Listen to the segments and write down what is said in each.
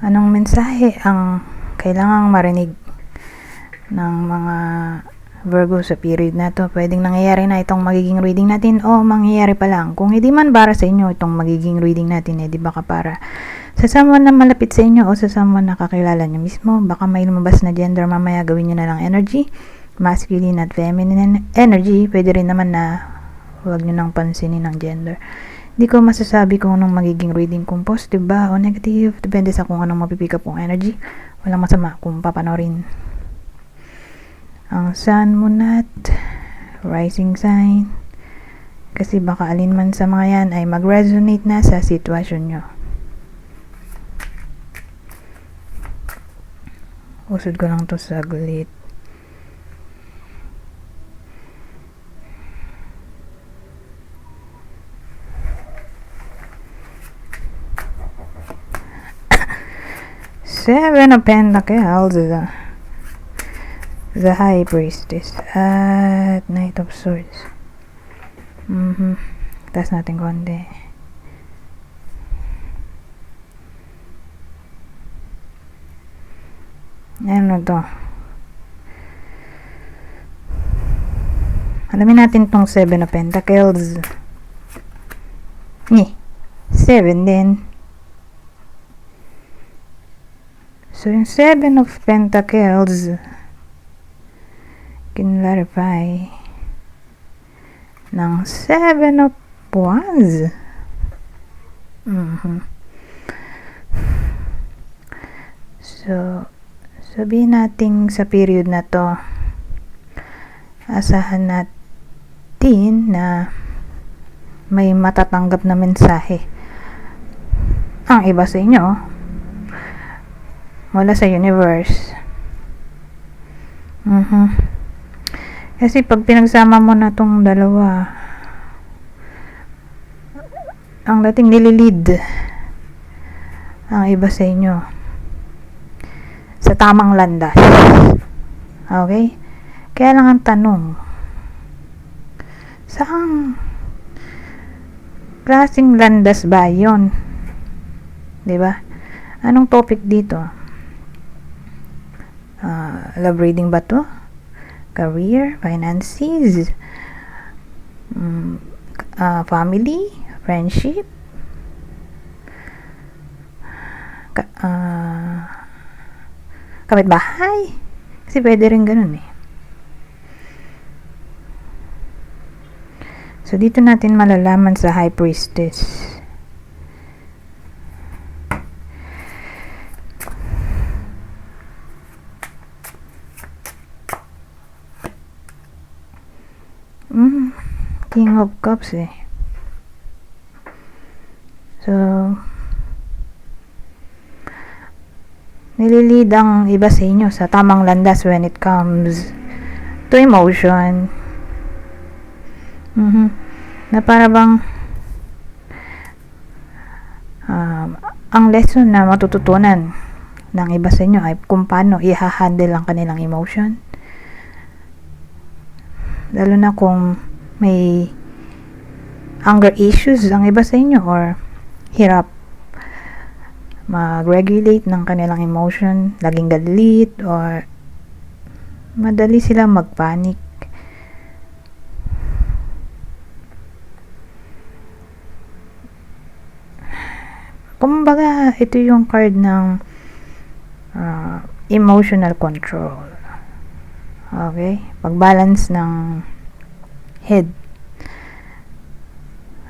Anong mensahe ang kailangang marinig ng mga Virgo sa period na to? Pwedeng nangyayari na itong magiging reading natin o mangyayari pa lang. Kung hindi man para sa inyo itong magiging reading natin, eh di baka para sa someone na malapit sa inyo o sa someone na kakilala nyo mismo. Baka may lumabas na gender mamaya gawin nyo na lang energy. Masculine at feminine energy. Pwede rin naman na huwag nyo nang pansinin ng gender. Hindi ko masasabi kung anong magiging reading kung positive ba o negative. Depende sa kung anong mapipick up kong energy. Walang masama kung papanorin. Ang sun, moon at rising sign. Kasi baka alin man sa mga yan ay mag-resonate na sa sitwasyon nyo. Usod ko lang to sa Seven Pentacles, the, the High Priestess, at Knight of Swords. Mhm. Taas natin konti. Ano to? Alamin natin tong Seven of Pentacles. Eh, Seven din. So, yung Seven of Pentacles, kinlarify ng Seven of Wands. Mhm. So, sabihin natin sa period na to, asahan natin na may matatanggap na mensahe ang iba sa inyo mula sa universe. Mhm. Kasi pag pinagsama mo na tong dalawa, ang dating nililid ang iba sa inyo sa tamang landas. Okay? Kaya lang ang tanong, saang klaseng landas ba? 'Di ba? Anong topic dito? Ah, love reading ba to? Career, finances, mm, ah, family, friendship, ka, ah, kapitbahay. Kasi pwede rin ganun eh. So, dito natin malalaman sa High Priestess. Mm, King of Cups eh. So, nililid ang iba sa inyo sa tamang landas when it comes to emotion. Mhm. Na para bang um, ang lesson na matututunan ng iba sa inyo ay kung paano i-handle ang kanilang emotion. Lalo na kung may anger issues ang iba sa inyo or hirap mag-regulate ng kanilang emotion, laging galit or madali silang magpanic. Kumbaga, ito yung card ng uh, emotional control. Okay? Pag-balance ng head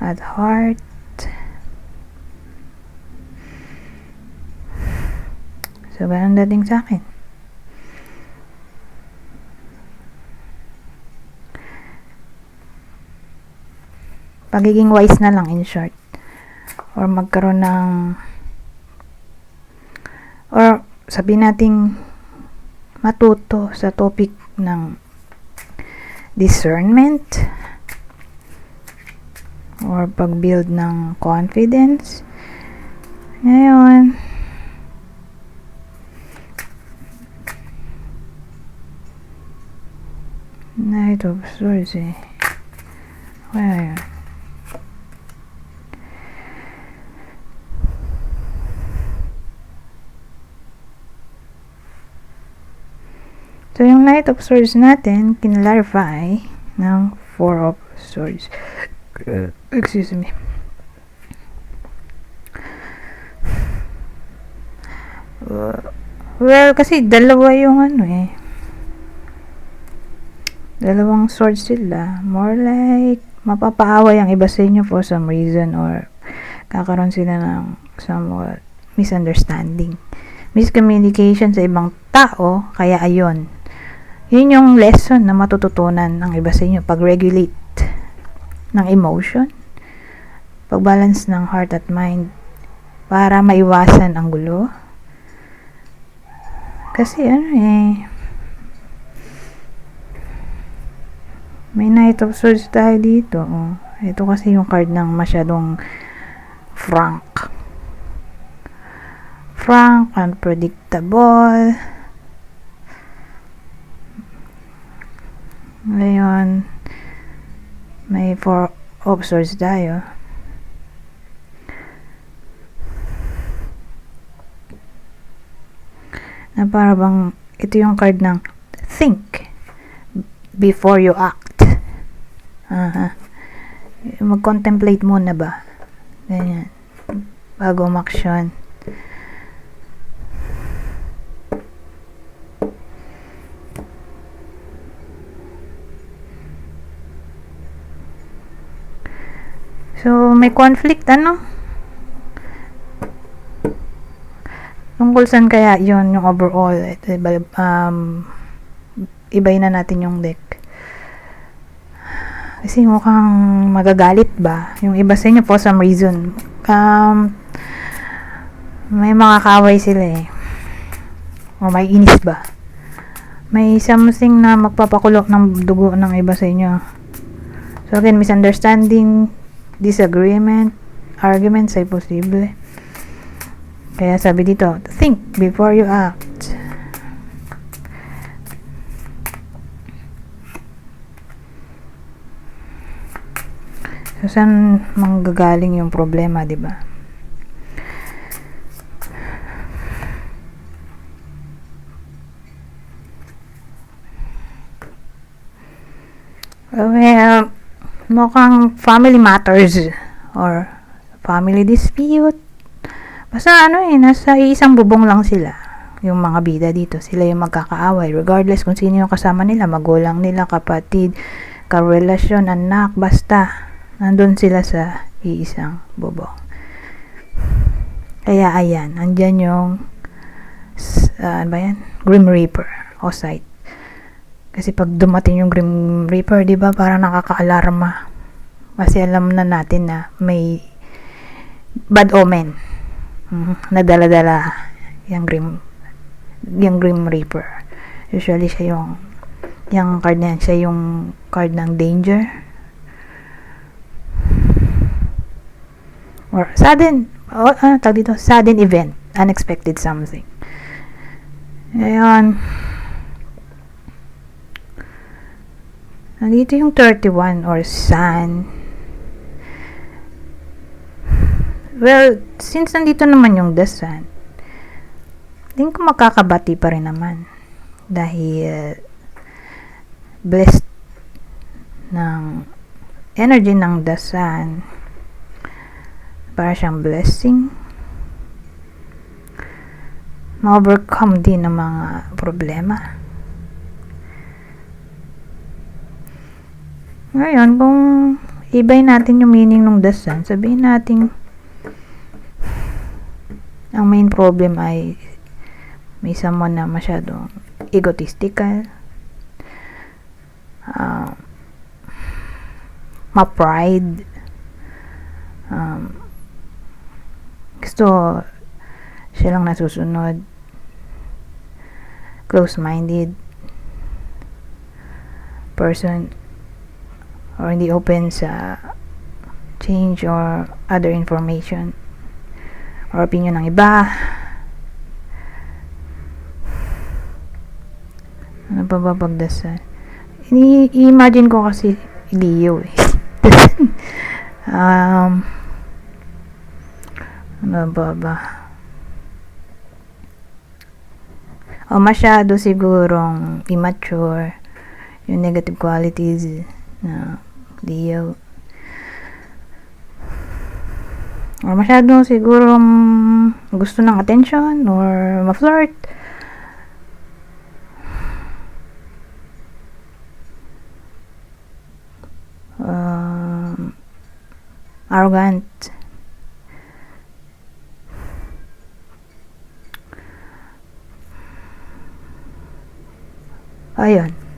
at heart. So, ganun dating sa akin. Pagiging wise na lang in short. Or magkaroon ng or sabihin nating matuto sa topic ng discernment or pag-build ng confidence. Ngayon, Knight of Swords eh. Yun. So, yung Knight of Swords natin, kinlarify ng Four of Swords. Excuse me. Well, kasi dalawa yung ano eh. Dalawang swords sila. More like, mapapaaway ang iba sa inyo for some reason or kakaroon sila ng somewhat misunderstanding. Miscommunication sa ibang tao, kaya ayon. Yun yung lesson na matututunan ng iba sa inyo. Pag-regulate ng emotion, pag-balance ng heart at mind para maiwasan ang gulo. Kasi ano eh, may Knight of Swords tayo dito. Oh. Ito kasi yung card ng masyadong frank. Frank, unpredictable. Ngayon, may Four of Swords tayo. Na para bang, ito yung card ng think before you act. Aha. Mag-contemplate muna ba? Ganyan. Bago umaksyon. So, may conflict, ano? Tungkol saan kaya yon yung overall? Ito, um, ibayin na natin yung deck. Kasi mukhang magagalit ba? Yung iba sa inyo for some reason. Um, may mga kaway sila eh. O may inis ba? May something na magpapakulok ng dugo ng iba sa inyo. So again, misunderstanding, disagreement, arguments ay posible. Kaya sabi dito, think before you act. So, saan manggagaling yung problema, di ba? Well, mukhang family matters or family dispute. Basta ano eh, nasa isang bubong lang sila. Yung mga bida dito, sila yung magkakaaway. Regardless kung sino yung kasama nila, magulang nila, kapatid, karelasyon, anak, basta nandun sila sa iisang bubong. Kaya ayan, andyan yung ah, ano ba yan? Grim Reaper o sight. Kasi pag dumating yung Grim Reaper, di ba, parang nakaka-alarma. Kasi alam na natin na may bad omen. Mhm, Nadala-dala yung Grim yung Grim Reaper. Usually siya yung yung card na yan, siya yung card ng danger. Or sudden, oh, ano tawag dito? Sudden event. Unexpected something. Ngayon, nandito yung 31 or sun. Well, since nandito naman yung the sun, tingin ko makakabati pa rin naman. Dahil blessed ng energy ng the sun para siyang blessing ma-overcome din ng mga problema ngayon kung ibay natin yung meaning ng the sun sabihin natin ang main problem ay may someone na masyadong egotistical uh, ma-pride um, gusto siya lang nasusunod close-minded person or hindi open sa change or other information or opinion ng iba. Ano pa ba pagdasal? Ini imagine ko kasi Leo eh. Um ano ba ba? O masyado sigurong immature yung negative qualities na Leo. Or masyado sigurong gusto ng attention or ma-flirt. Um, arrogant. Ayun.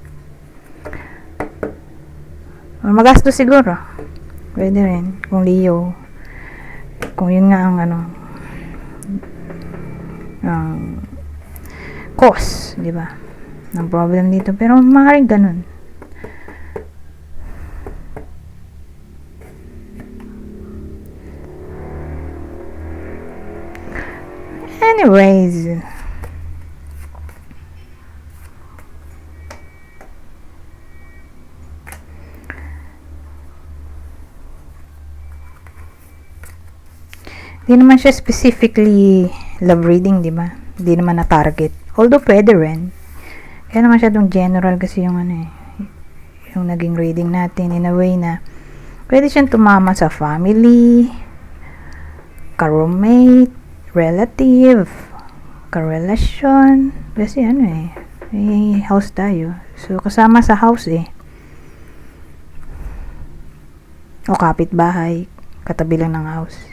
Or magastos siguro. Pwede rin. Kung Leo. Kung yun nga ang ano. Ang cause, di ba? Ng problem dito. Pero maaaring ganun. Anyways. Hindi naman siya specifically love reading, di ba? Hindi naman na target. Although pwede rin. Kaya naman siya dong general kasi yung ano eh. Yung naging reading natin in a way na pwede siyang tumama sa family, ka-roommate, relative, karelasyon. Kasi ano eh, may house tayo. So, kasama sa house eh. O kapitbahay, katabi lang ng house.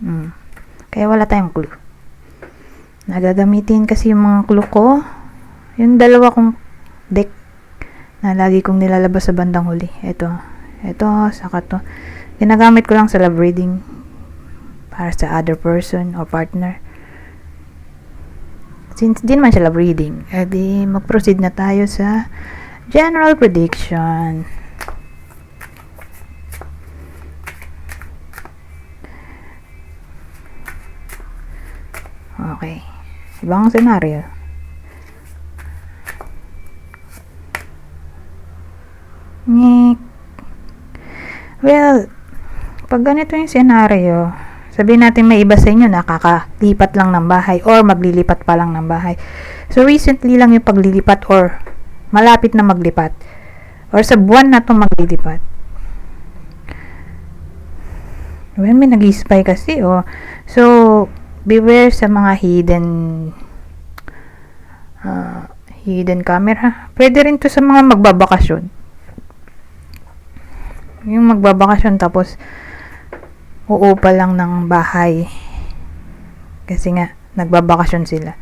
Mm. Kaya wala tayong clue. Nagagamitin kasi yung mga clue ko. Yung dalawa kong deck na lagi kong nilalabas sa bandang huli. Ito. Ito, saka to. Ginagamit ko lang sa love reading para sa other person or partner. Since di naman siya love reading, edi mag-proceed na tayo sa general prediction. Okay. Ibang senaryo. Nyek. Well, pag ganito yung senaryo, sabihin natin may iba sa inyo nakakalipat lang ng bahay or maglilipat pa lang ng bahay. So, recently lang yung paglilipat or malapit na maglipat. Or sa buwan na itong maglilipat. Well, may nag-spy kasi, oh. So, beware sa mga hidden uh, hidden camera. Pwede rin to sa mga magbabakasyon. Yung magbabakasyon tapos uupa lang ng bahay. Kasi nga, nagbabakasyon sila.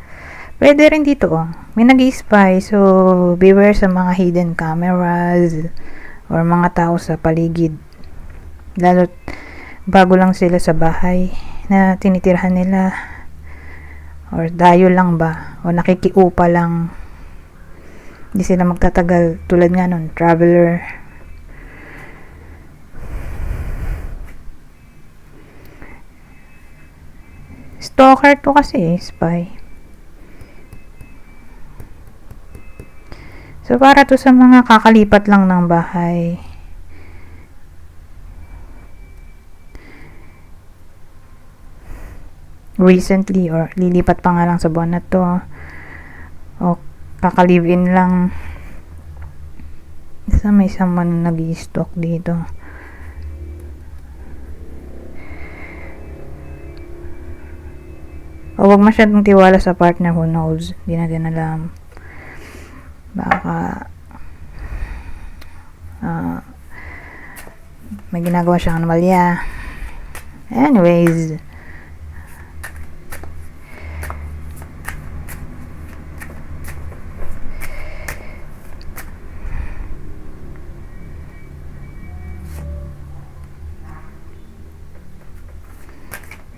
Pwede rin dito, oh. May nag spy so beware sa mga hidden cameras or mga tao sa paligid. Lalo bago lang sila sa bahay na tinitirhan nila? Or dayo lang ba? O nakikiupa lang? Hindi sila magtatagal tulad nga nun traveler. Stalker to kasi eh, spy. So para to sa mga kakalipat lang ng bahay recently or lilipat pa nga lang sa buwan na to. O kakalive-in lang. Sa may someone nag stalk dito. O wag masyadong tiwala sa partner. Who knows? Hindi natin alam. Baka uh, may ginagawa siyang anomalya. Anyways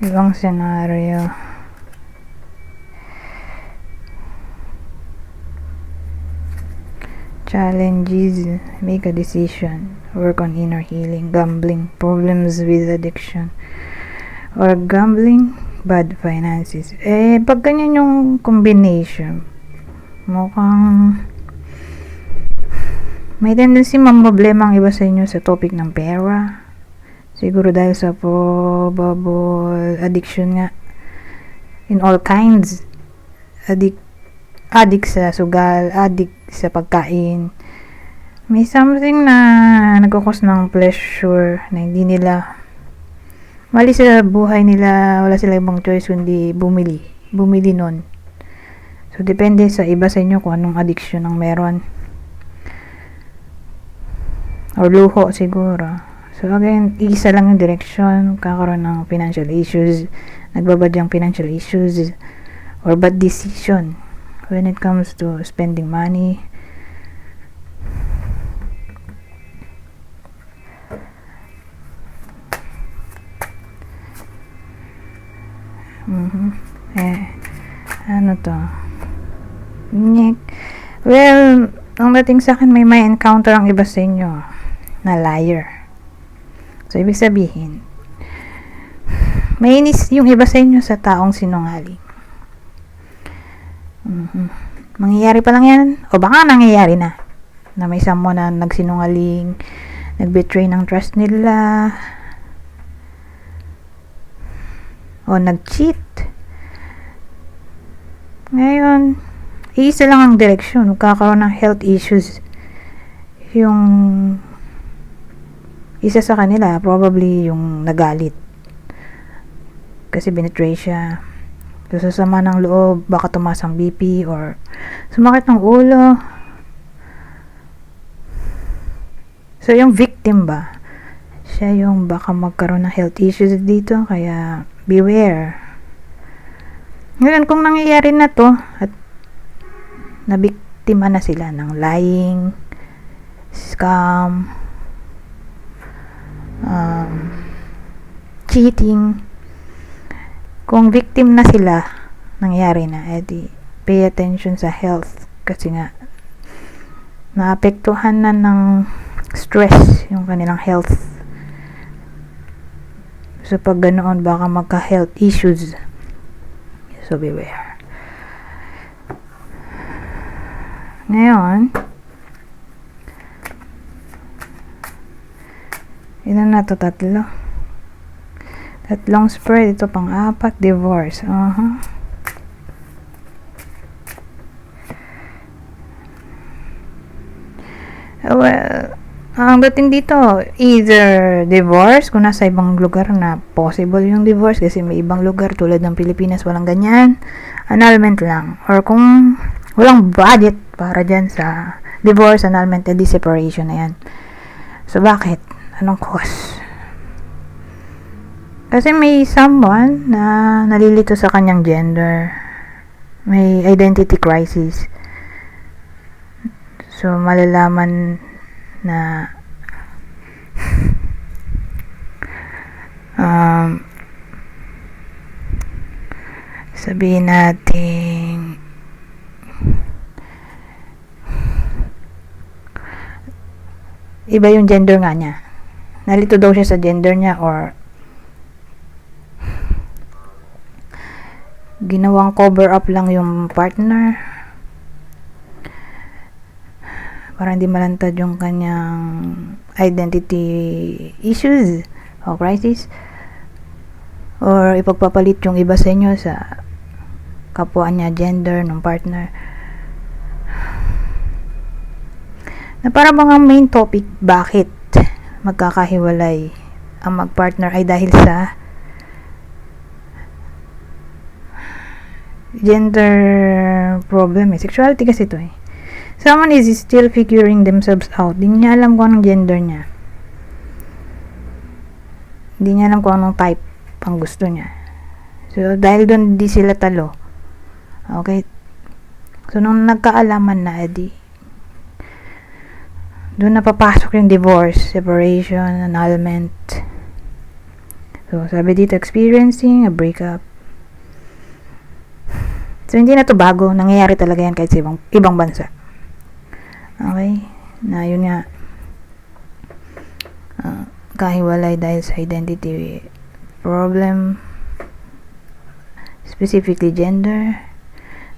ibang senaryo. Challenges make a decision work on inner healing gambling problems with addiction or gambling bad finances. Eh pag ganyan yung combination mukhang may tendency mamroblema ang iba sa inyo sa topic ng pera Siguro dahil sa probable addiction nga. in all kinds. Addict, addict sa sugal, addict sa pagkain. May something na nagkukos ng pleasure na hindi nila mali sa buhay nila, wala sila ibang choice kundi bumili. Bumili nun. So, depende sa iba sa inyo kung anong addiction ang meron. Or luho siguro. So, again, isa lang yung direction. Kakaroon ng financial issues. Nagbabadyang financial issues. Or bad decision. When it comes to spending money. Mhm. Eh, ano to? Nyek. Well, ang dating sa akin, may may encounter ang iba sa inyo na liar. So, ibig sabihin, may inis yung iba sa inyo sa taong sinungaling. Mhm. Mangyayari pa lang yan, o baka nangyayari na, na may someone na nagsinungaling, nagbetray ng trust nila, o nag-cheat. Ngayon, iisa lang ang direksyon. Magkakaroon ng health issues. Yung isa sa kanila, probably yung nagalit. Kasi binetray siya. So, sa sama ng loob, baka tumaas ang BP or sumakit ng ulo. So, yung victim ba? Siya yung baka magkaroon ng health issues dito, kaya beware. Ngayon, kung nangyayari na to, at nabiktima na sila ng lying, scam, um, cheating, kung victim na sila, nangyari na, edi, pay attention sa health. Kasi nga, naapektuhan na ng stress yung kanilang health. So, pag ganoon, baka magka-health issues. So, beware. Ngayon, ilan na to? Tatlo. Tatlong spread. Ito pang apat. Divorce. Uh-huh. Well, ang dating dito, either divorce, kung nasa ibang lugar na possible yung divorce, kasi may ibang lugar tulad ng Pilipinas, walang ganyan, annulment lang. Or kung walang budget para dyan sa divorce, annulment, edi separation na yan. So, bakit? Anong cause? Kasi may someone na nalilito sa kanyang gender. May identity crisis. So, malalaman na um, sabihin natin iba yung gender nga niya. Nalito daw siya sa gender niya or ginawang cover up lang yung partner para hindi malantad yung kanyang identity issues o crisis or ipagpapalit yung iba sa inyo sa kapwa niya gender ng partner. Na para ang main topic bakit magkakahiwalay ang magpartner ay dahil sa gender problem eh. Sexuality kasi to eh. Someone is still figuring themselves out. Hindi niya alam kung anong gender niya. Hindi niya alam kung anong type ang gusto niya. So, dahil doon di sila talo. Okay? So, nung nagkaalaman na, edi, doon na papasok yung divorce, separation, annulment. So, sabi dito, experiencing a breakup. So, hindi na to bago. Nangyayari talaga yan kahit sa ibang, ibang bansa. Okay? Na yun nga. Uh, kahiwalay dahil sa identity problem. Specifically gender.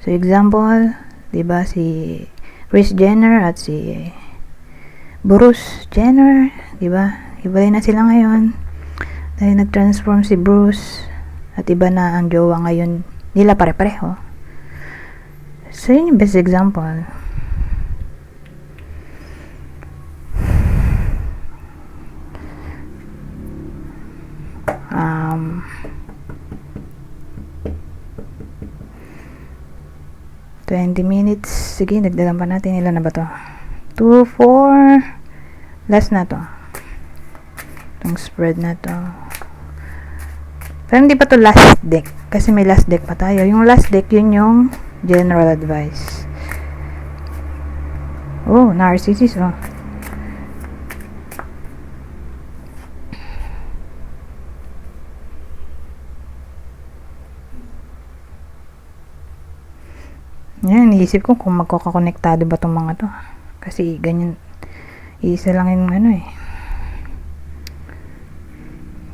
So, example, di ba si Kris Jenner at si Bruce Jenner, di ba? Ibalay na sila ngayon. Dahil nag-transform si Bruce at iba na ang jowa ngayon ni nila pare-pareho. So, yun yung best example. Um, Twenty minutes. Sige, dagdagan pa natin. Ilan na ba to? 2, 4. Last na to. Itong spread na to. Pero hindi pa to last deck. Kasi may last deck pa tayo. Yung last deck, yun yung general advice. Oh, narcissist, oh. Yan, iisip ko kung magkakakonektado ba tong mga to. Kasi ganyan, isa lang yung ano eh.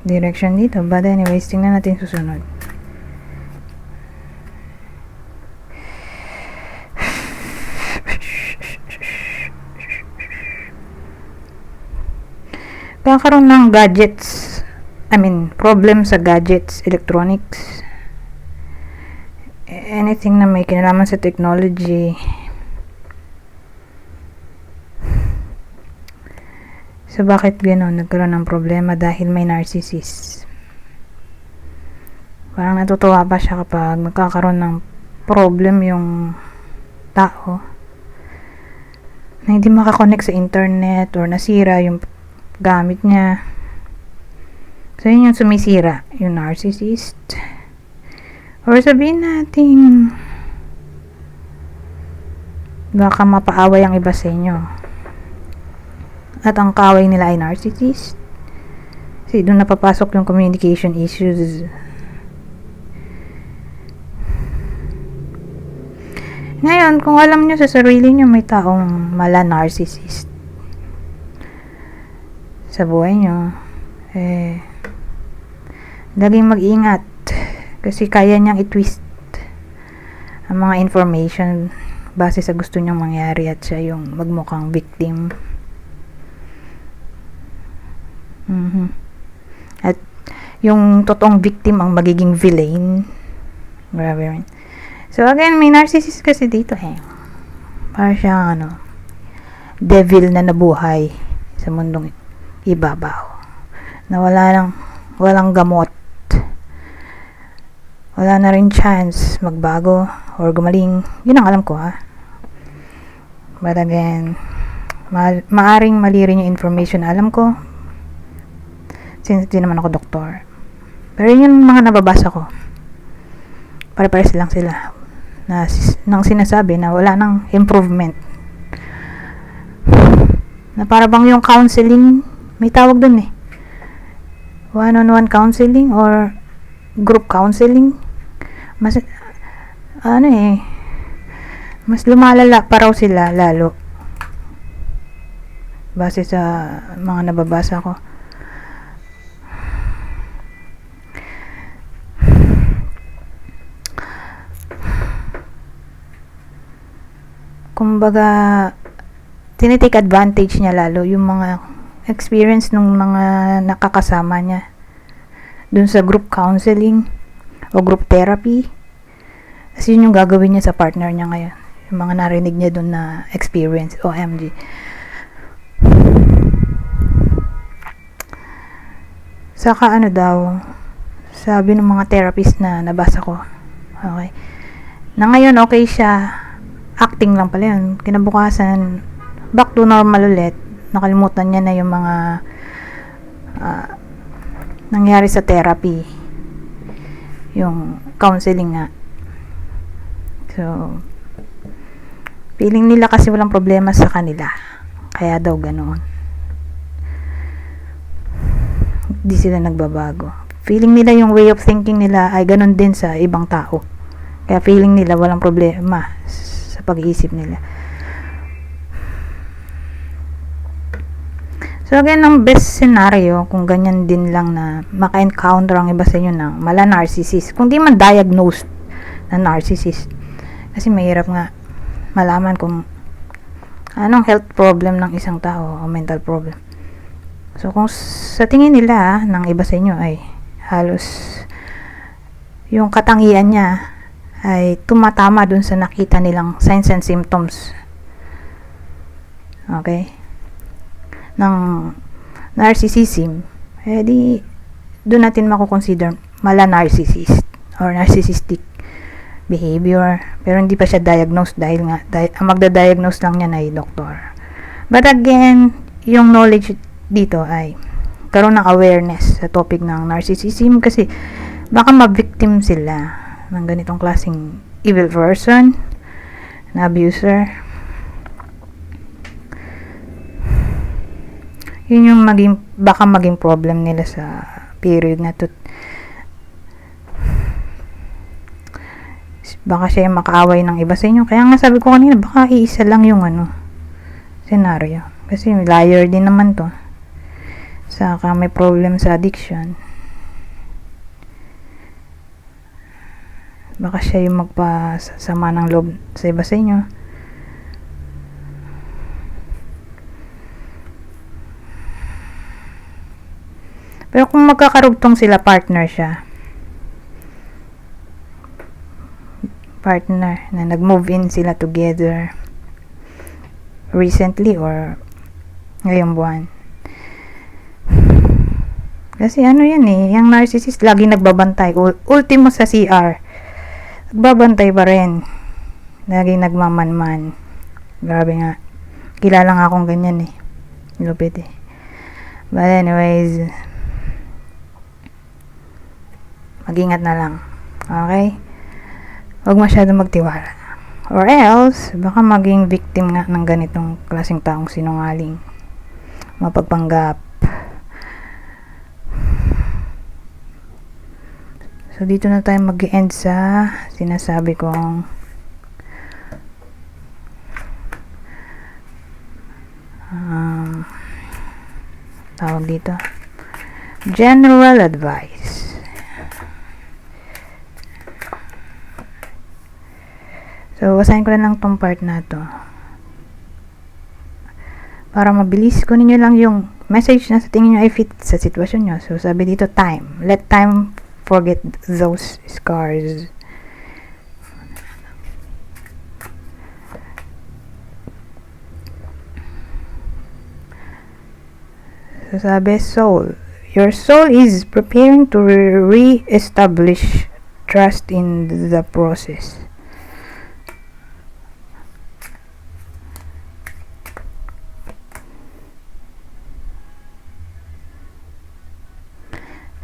Direction dito. But anyways, tingnan natin susunod. Kakaroon ng gadgets. I mean, problem sa gadgets, electronics anything na may kinalaman sa technology. So, bakit gano'n? Nagkaroon ng problema dahil may narcissist. Parang natutuwa pa siya kapag magkakaroon ng problem yung tao na hindi makakonect sa internet or nasira yung gamit niya. So, yun yung sumisira, yung narcissist. Or sabihin natin, baka mapaaway ang iba sa inyo. At ang kaway nila ay narcissist. Kasi doon napapasok yung communication issues. Ngayon, kung alam nyo sa sarili nyo may taong mala narcissist sa buhay nyo, eh, laging mag-ingat kasi kaya niyang i-twist ang mga information base sa gusto niyang mangyari at siya yung magmukhang victim. Mm-hmm. At yung totoong victim ang magiging villain. Grabe rin. So again, may narcissist kasi dito eh. Para siyang ano, devil na nabuhay sa mundong ibabaw. Na wala lang, walang gamot wala na rin chance magbago or gumaling. Yun ang alam ko ha. But again, ma maaring mali rin yung information na alam ko. Since di naman ako doktor. Pero yun mga nababasa ko. Pare-pares lang sila. Na, nang sinasabi na wala nang improvement. Na para bang yung counseling, may tawag dun eh. One-on-one counseling or group counseling mas ano eh mas lumalala pa raw sila lalo base sa mga nababasa ko kumbaga tinitake advantage niya lalo yung mga experience ng mga nakakasama niya dun sa group counseling o group therapy. Kasi yun yung gagawin niya sa partner niya ngayon. Yung mga narinig niya dun na experience, OMG. Saka ano daw, sabi ng mga therapist na nabasa ko. Okay. Na ngayon okay siya. Acting lang pala yun. Kinabukasan, back to normal ulit. Nakalimutan niya na yung mga uh, nangyari sa therapy yung counseling nga. So, feeling nila kasi walang problema sa kanila. Kaya daw ganoon. Hindi sila nagbabago. Feeling nila yung way of thinking nila ay ganun din sa ibang tao. Kaya feeling nila walang problema pag-iisip nila. So again, ang best scenario, kung ganyan din lang na maka-encounter ang iba sa inyo ng mala narcissist, kung di man diagnosed na narcissist, kasi mahirap nga malaman kung anong health problem ng isang tao o mental problem. So kung sa tingin nila ng iba sa inyo ay halos yung katangian niya ay tumatama dun sa nakita nilang signs and symptoms. Okay? Ng narcissism, eh di doon natin makukonsider mala narcissist or narcissistic behavior. Pero hindi pa siya diagnosed dahil nga, di- ang magda-diagnose lang niya ay doktor. But again, yung knowledge dito ay karoon ng awareness sa topic ng narcissism kasi baka ma-victim sila ng ganitong klaseng evil person na abuser. Yun yung maging, baka maging problem nila sa period na to. Baka siya yung makaaway ng iba sa inyo. Kaya nga sabi ko kanina, baka iisa lang yung ano, senaryo. Kasi liar din naman to. Saka may problem sa addiction. Baka siya yung magpasama ng loob sa iba sa inyo. Pero kung magkakarugtong sila, partner siya. Partner na nag-move in sila together recently or ngayong buwan. Kasi ano yan eh, yung narcissist lagi nagbabantay. Ul- Ultimo sa CR. Nagbabantay pa rin. Lagi nagmamanman. Grabe nga. Kilala nga akong ganyan eh. Lupit eh. But anyways, mag-ingat na lang. Okay? Huwag masyado magtiwala. Or else, baka maging victim nga ng ganitong klaseng taong sinungaling. Mapagpanggap. So, dito na tayo mag-end sa sinasabi kong um, tawag dito. General advice. So basahin ko na lang tong part na to. Para mabilis kunin nyo lang yung message na sa tingin nyo ay fit sa sitwasyon nyo. So sabi dito time. Let time forget those scars So, sabi, soul. Your soul is preparing to re- re-establish trust in the process.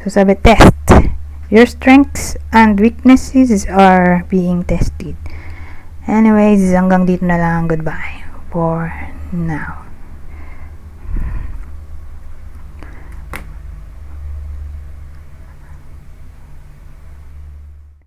So, sabi, test. Your strengths and weaknesses are being tested. Anyways, hanggang dito na lang. Goodbye for now.